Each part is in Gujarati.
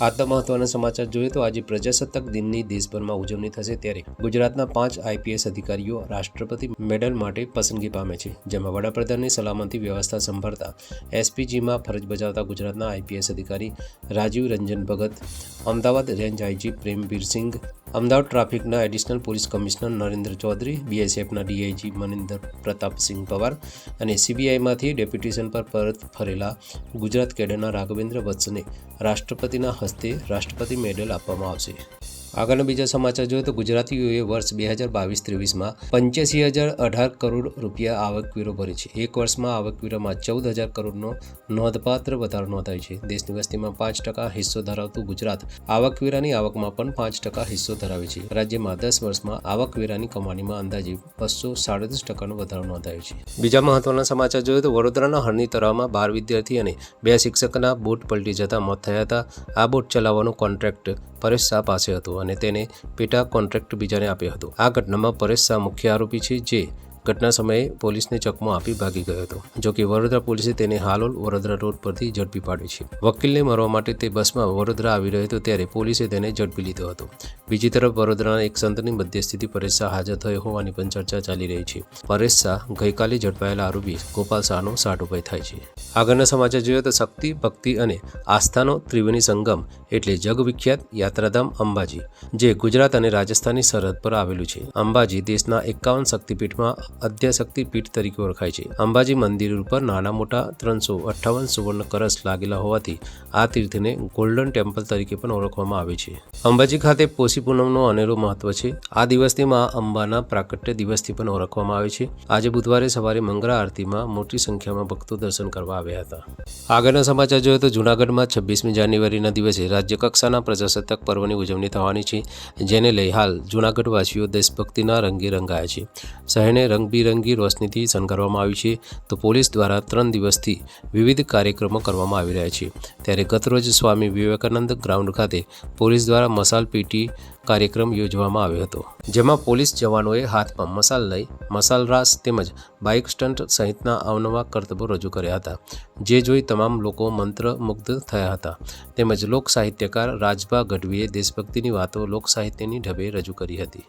આજના મહત્વના સમાચાર જોઈએ તો આજે પ્રજાસત્તાક દિનની દેશભરમાં ઉજવણી થશે ત્યારે ગુજરાતના પાંચ આઈપીએસ અધિકારીઓ રાષ્ટ્રપતિ મેડલ માટે પસંદગી પામે છે, જેમાં વડાપ્રધાનની સલામતી વ્યવસ્થા સંભાળતા એસપીજીમાં ફરજ બજાવતા ગુજરાતના આઈપીએસ અધિકારી રાજીવ રંજન ભગત, અમદાવાદ રેન્જ આઈજી પ્રેમબીર સિંઘ અમદાવાદ ટ્રાફિકના additional police commissioner Narendra Chaudhary, બીએસએફના ડીઆઈજી મનિન્દર પ્રતાપસિંહ પવાર અને સીબીઆઈમાંથી ડેપ્યુટેશન પર પરત ફરેલા ગુજરાત કેડરના રાઘવેન્દ્ર વત્સને રાષ્ટ્રપતિના હસ્તે રાષ્ટ્રપતિ મેડલ આપવામાં આવશે. આગળના બીજા સમાચાર જોઈએ તો ગુજરાતીઓએ વર્ષ બે હજાર બાવીસ ત્રેવીસમાં પંચ્યાસી હજાર અઢાર કરોડ રૂપિયા આવકવેરો ભર્યો છે. એક વર્ષમાં આવકવેરામાં ચૌદ હજાર કરોડનો નોંધપાત્ર વધારો નોંધાયો છે. દેશની વસ્તીમાં પાંચ ટકા હિસ્સો ધરાવતું ગુજરાત આવકવેરાની આવકમાં પણ પાંચ ટકા હિસ્સો ધરાવે છે. રાજ્યમાં દસ વર્ષમાં આવકવેરાની કમાણીમાં અંદાજે બસો સાડત્રીસ ટકાનો વધારો નોંધાયો છે. બીજા મહત્વના સમાચાર જોઈએ તો વડોદરાના હરની તળાવમાં બાર વિદ્યાર્થી અને બે શિક્ષકના બોટ પલટી જતા મોત થયા હતા. આ બોટ ચલાવવાનો કોન્ટ્રાક્ટ પરેશ શાહ પાસે હતું અને તેને પેટા કોન્ટ્રાક્ટ બીજાને આપ્યો હતો. આ ઘટનામાં પરેશ શાહ મુખ્ય આરોપી છે, જે ઘટના સમયે પોલીસને ચકમો આપી ભાગી ગયો હતો, જો કે વડોદરા પોલીસે તેને હાલોલ વડોદરા રોડ પરથી ઝડપી પાડ્યો છે. વકીલને મરવા માટે તે બસમાં વડોદરા આવી રહ્યો હતો ત્યારે પોલીસે તેને ઝડપી લીધો હતો. બીજી તરફ વડોદરાના એક સંતની મધ્યસ્થિતિ પરેશ શાહ હાજર થયો હોવાની પણ ચર્ચા ચાલી રહી છે. પરેશ શાહ ગઈકાલે ઝડપાયેલા આરોપી ગોપાલ શાહનો સાટ ઉભય થાય છે. આગળના સમાચાર જોઈએ તો શક્તિ, ભક્તિ અને આસ્થાનો ત્રિવેણી સંગમ એટલે જગવિખ્યાત યાત્રાધામ અંબાજી, જે ગુજરાત અને રાજસ્થાનની સરહદ પર આવેલું છે. અંબાજી દેશના એકાવન શક્તિપીઠમાં અધ્યાશક્તિ પીઠ તરીકે ઓળખાય છે. અંબાજી મંદિર ઉપર નાના મોટા ત્રણસો અઠ્ઠાવન સુવર્ણ કરસ લાગેલા હોવાથી આ તીર્થને ગોલ્ડન ટેમ્પલ તરીકે પણ ઓળખવામાં આવે છે. અંબાજી ખાતે પોષી પૂનમનો અનેરો મહત્વ છે. આ દિવસને મા અંબાના પ્રાકટ્ય દિવસથી પણ ઓળખવામાં આવે છે. આજે બુધવારે સવારે મંગળા આરતીમાં મોટી સંખ્યામાં ભક્તો દર્શન કરવા આવ્યા હતા. આગળના સમાચાર જોઈએ તો જૂનાગઢમાં છવ્વીસમી જાન્યુઆરીના દિવસે રાજ્યકક્ષાના પ્રજાસત્તાક પર્વની ઉજવણી થવાની છે, જેને લઈ હાલ જૂનાગઢવાસીઓ દેશભક્તિના રંગે રંગાયા છે. શહેરને રંગબેરંગી રોશનીથી શણગારવામાં આવી છે, તો પોલીસ દ્વારા ત્રણ દિવસથી વિવિધ કાર્યક્રમો કરવામાં આવી રહ્યા છે. ત્યારે ગતરોજ સ્વામી વિવેકાનંદ ગ્રાઉન્ડ ખાતે પોલીસ દ્વારા મસાલ પીટી કાર્યક્રમ યોજવામાં આવ્યો હતો, જેમાં પોલીસ જવાનોએ હાથમાં મસાલ લઈ મસાલ રાસ તેમજ બાઇક સ્ટન્ટ સહિતના અવનવા કરતબો રજૂ કર્યા હતા, જે જોઈ તમામ લોકો મંત્રમુગ્ધ થયા હતા. તેમજ લોક સાહિત્યકાર રાજભા ગઢવીએ દેશભક્તિની વાતો લોક સાહિત્યની ઢબે રજૂ કરી હતી.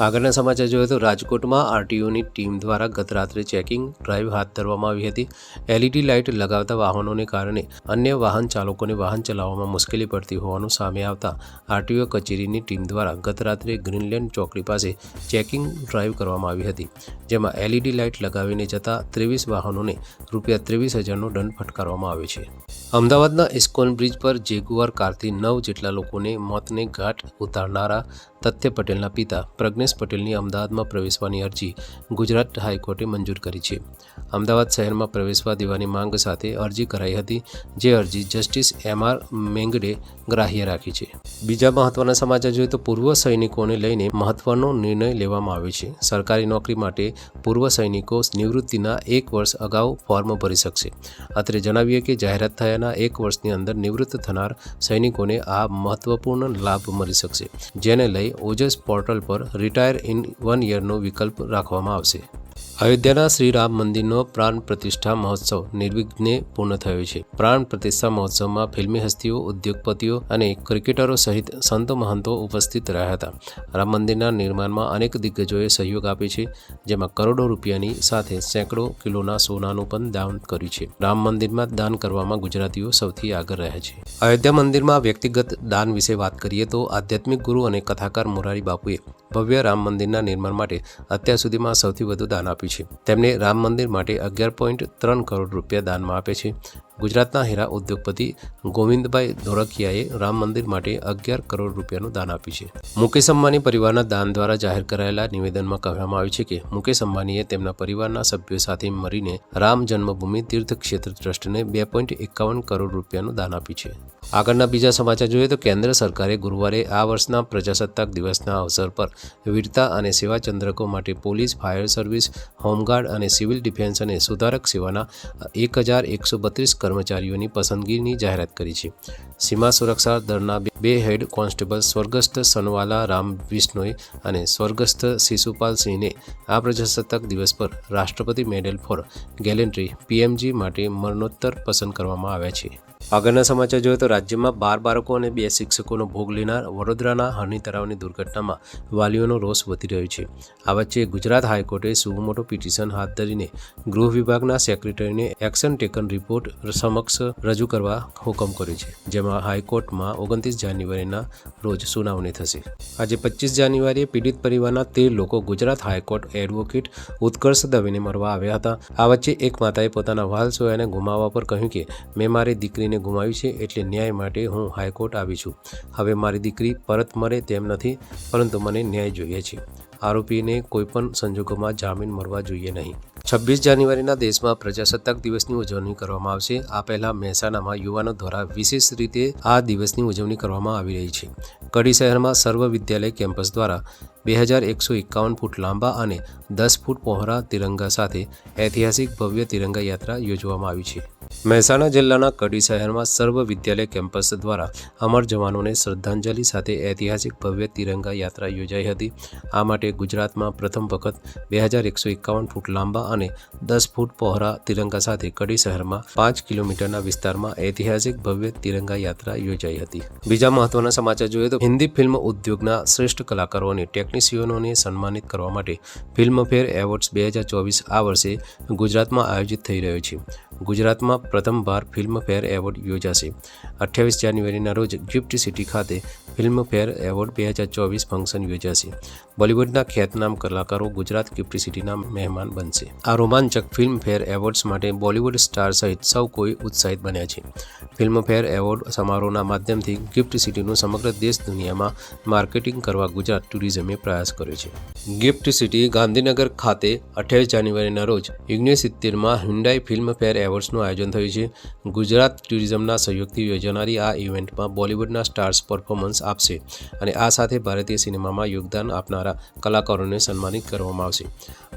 આગળના સમાચાર જોઈએ તો રાજકોટમાં આરટીઓની ટીમ દ્વારા ગત રાત્રે ચેકિંગ ડ્રાઈવ હાથ ધરવામાં આવી હતી. એલઈડી લાઇટ લગાવતા વાહનોને કારણે અન્ય વાહન ચાલકોને વાહન ચલાવવામાં મુશ્કેલી પડતી હોવાનું સામે આવતા આરટીઓ કચેરીની ટીમ દ્વારા ગત રાત્રે ગ્રીનલેન્ડ ચોકડી પાસે ચેકિંગ ડ્રાઈવ કરવામાં આવી હતી, જેમાં એલઈડી લાઇટ લગાવીને જતા ત્રેવીસ વાહનોને રૂપિયા ત્રેવીસ હજારનો દંડ ફટકારવામાં આવ્યો છે. અમદાવાદના ઇસ્કોન બ્રિજ પર જેગુઆર કારથી નવ જેટલા લોકોને મોતને ઘાટ ઉતારનારા તથ્ય પટેલના પિતા પ્રજ્ઞેશ પટેલની અમદાવાદમાં પ્રવેશવાની અરજી ગુજરાત હાઈકોર્ટે મંજૂર કરી છે. અમદાવાદ શહેરમાં પ્રવેશવા દેવાની માંગ સાથે અરજી કરાઈ હતી, જે અરજી જસ્ટિસ એમ આર મેંગડે ગ્રાહ્ય રાખી છે. બીજા મહત્વના સમાચાર જોઈએ તો પૂર્વ સૈનિકોને લઈને મહત્વનો નિર્ણય લેવામાં આવ્યો છે. સરકારી નોકરી માટે પૂર્વ સૈનિકો નિવૃત્તિના એક વર્ષ અગાઉ ફોર્મ ભરી શકશે. અત્રે જણાવીએ કે જાહેરાત થયાના એક વર્ષની અંદર નિવૃત્ત થનાર સૈનિકોને આ મહત્વપૂર્ણ લાભ મળી શકશે, જેને લઈ ઓજસ પોર્ટલ પર રિટાયર ઇન વન યરનો વિકલ્પ રાખવામાં આવશે. અયોધ્યાના શ્રી રામ મંદિરનો પ્રાણ પ્રતિષ્ઠા મહોત્સવ નિર્વિઘ્ને પૂર્ણ થયો છે. પ્રાણ પ્રતિષ્ઠા મહોત્સવમાં ફિલ્મી હસ્તીઓ, ઉદ્યોગપતિઓ અને ક્રિકેટરો સહિત સંતો મહંતો ઉપસ્થિત રહ્યા હતા. રામ મંદિરના નિર્માણમાં અનેક દિગ્ગજોએ સહયોગ આપ્યો છે, જેમાં કરોડો રૂપિયાની સાથે સેંકડો કિલોના સોનાનું પણ દાન કર્યું છે. રામ મંદિરમાં દાન કરવામાં ગુજરાતીઓ સૌથી આગળ રહ્યા છે. અયોધ્યા મંદિરમાં વ્યક્તિગત દાન વિશે વાત કરીએ તો આધ્યાત્મિક ગુરુ અને કથાકાર મોરારી બાપુએ ભવ્ય રામ મંદિરના નિર્માણ માટે અત્યાર સુધીમાં સૌથી વધુ દાન આપ્યું છે. તેમણે રામ મંદિર માટે અગિયાર પોઈન્ટ ત્રણ કરોડ રૂપિયા દાનમાં આપે છે. ગુજરાતના હીરા ઉદ્યોગપતિ ગોવિંદભાઈ ધોરકિયાએ રામ મંદિર માટે અગિયાર કરોડ રૂપિયાનું દાન આપ્યું છે. મુકેશ અંબાની પરિવારના દાન દ્વારા જાહેર કરાયેલા નિવેદનમાં કહેવામાં આવ્યું છે કે, મુકેશ અંબાનીએ તેમના પરિવારના સભ્યો સાથે મળીને રામ જન્મભૂમિ તીર્થ ક્ષેત્ર ટ્રસ્ટને બે પોઈન્ટ એકાવન કરોડ રૂપિયાનું દાન આપ્યું છે. આગળના બીજા સમાચાર જોઈએ તો કેન્દ્ર સરકારે ગુરુવારે આ વર્ષના પ્રજાસત્તાક દિવસના અવસર પર વીરતા અને સેવા ચંદ્રકો માટે police, fire service, home guard અને સિવિલ ડિફેન્સ અને સુધારક સેવાના એક હજાર એકસો બત્રીસ કર્મચારીઓની પસંદગીની જાહેરાત કરી છે. સીમા સુરક્ષા દળના બે હેડ કોન્સ્ટેબલ સ્વર્ગસ્થ સનવાલા રામ વિષ્ણોએ અને સ્વર્ગસ્થ શિશુપાલ સિંહને આ પ્રજાસત્તાક દિવસ પર રાષ્ટ્રપતિ મેડલ ફોર ગેલેન્ટ્રી પીએમજી માટે મરણોત્તર પસંદ કરવામાં આવ્યા છે. આગળના સમાચાર જોઈએ તો રાજ્યમાં બાર બાળકો અને બે શિક્ષકોનો ભોગ લેનાર વડોદરાના હરણી તળાવની દુર્ઘટનામાં વાલીઓનો રોષ વધી રહ્યો છે. આ વચ્ચે ગુજરાત હાઈકોર્ટે સુમોટો પિટિશન હાથ ધરીને ગૃહ વિભાગના સેક્રેટરીને એક્શન ટેકન રિપોર્ટ સમક્ષ રજૂ કરવા હુકમ કર્યો છે, જેમાં હાઈકોર્ટમાં ઓગણત્રીસ જાન્યુઆરીના રોજ સુનાવણી થશે. આજે પચીસ જાન્યુઆરીએ પીડિત પરિવારના તેર લોકો Gujarat high court advocate Utkarsh દવેને મળવા આવ્યા હતા. આ વચ્ચે એક માતાએ પોતાના વાલ સોયાને ગુમાવવા પર કહ્યું કે, મેં મારી દીકરીને ગુમાવી છે એટલે ન્યાય માટે હું હાઈકોર્ટ આવી છું. હવે મારી દીકરી પરત મરે તેમ નથી, પરંતુ મને ન્યાય જોઈએ છે. આરોપીને કોઈપણ સંજોગોમાં જામીન મળવા જોઈએ નહીં. છવ્વીસ જાન્યુઆરીના દેશમાં પ્રજાસત્તાક દિવસની ઉજવણી કરવામાં આવશે. આ પહેલાં મહેસાણામાં યુવાનો દ્વારા વિશેષ રીતે આ દિવસની ઉજવણી કરવામાં આવી રહી છે. કડી શહેરમાં સર્વ વિદ્યાલય કેમ્પસ દ્વારા બે હજાર એકસો એકાવન ફૂટ લાંબા અને દસ ફૂટ પહોળા તિરંગા સાથે ઐતિહાસિક ભવ્ય તિરંગા યાત્રા યોજવામાં આવી છે. મહેસાણા જિલ્લાના કડી શહેરમાં સર્વ વિદ્યાલય કેમ્પસ દ્વારા અમર જવાનોને શ્રદ્ધાંજલિ સાથે ઐતિહાસિક ભવ્ય તિરંગા યાત્રા યોજાઈ હતી. આ માટે ગુજરાતમાં પ્રથમ વખત બે હજાર એકસો એકાવન ફૂટ લાંબા અને દસ ફૂટ પહોળા તિરંગા સાથે કડી શહેરમાં પાંચ કિલોમીટરના વિસ્તારમાં ઐતિહાસિક ભવ્ય તિરંગા યાત્રા યોજાઈ હતી. બીજા મહત્વના સમાચાર જોઈએ તો હિન્દી ફિલ્મ ઉદ્યોગના શ્રેષ્ઠ કલાકારો અને ટેકનિશિયનોને સન્માનિત કરવા માટે ફિલ્મફેર એવોર્ડ્સ બે હજાર ચોવીસ આ વર્ષે ગુજરાતમાં આયોજિત થઈ રહ્યો છે. ગુજરાતમાં પ્રથમવાર ફિલ્મફેર એવોર્ડ યોજાશે. અઠ્યાવીસ જાન્યુઆરીના રોજ ગિફ્ટ સિટી ખાતે ફિલ્મફેર એવોર્ડ બે હજાર ચોવીસ ફંક્શન યોજાશે. બોલિવૂડના ખ્યાતનામ કલાકારો ગુજરાત ગિફ્ટ સિટીના મહેમાન બનશે. આ રોમાંચક ફિલ્મફેર એવોર્ડ્સ માટે બોલિવૂડ સ્ટાર સહિત સૌ કોઈ ઉત્સાહિત બન્યા છે. ફિલ્મફેર એવોર્ડ સમારોહના માધ્યમથી ગિફ્ટ સિટીનું સમગ્ર દેશ દુનિયામાં માર્કેટિંગ કરવા ગુજરાત ટુરિઝમે પ્રયાસ કર્યો છે. ગિફ્ટ સિટી ગાંધીનગર ખાતે અઠ્યાવીસ જાન્યુઆરીના રોજ ઓગણીસિત્તેરમાં હ્યુન્ડાઈ ફિલ્મફેર એવોર્ડ્સનું આયોજન થયું છે. ગુજરાત ટુરિઝમના સહયોગથી યોજાનારી આ ઇવેન્ટમાં બોલિવૂડના સ્ટાર્સ પરફોર્મન્સ આપશે અને આ સાથે ભારતીય સિનેમામાં યોગદાન આપનારા કલાકારોને સન્માનિત કરવામાં આવશે.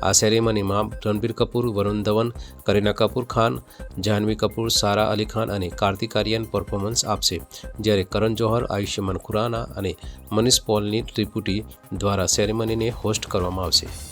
આ સેરેમનીમાં રણબીર કપૂર, વરુણ ધવન, કરીના કપૂર ખાન જાહ્નવી કપૂર, સારા અલી ખાન અને કાર્તિક આર્યન પરફોર્મન્સ આપશે. જ્યારે કરણ જોહર, આયુષ્યમાન ખુરાના અને મનીષ પોલની ત્રિપુટી દ્વારા સેરેમનીને હોસ્ટ કરવામાં આવશે.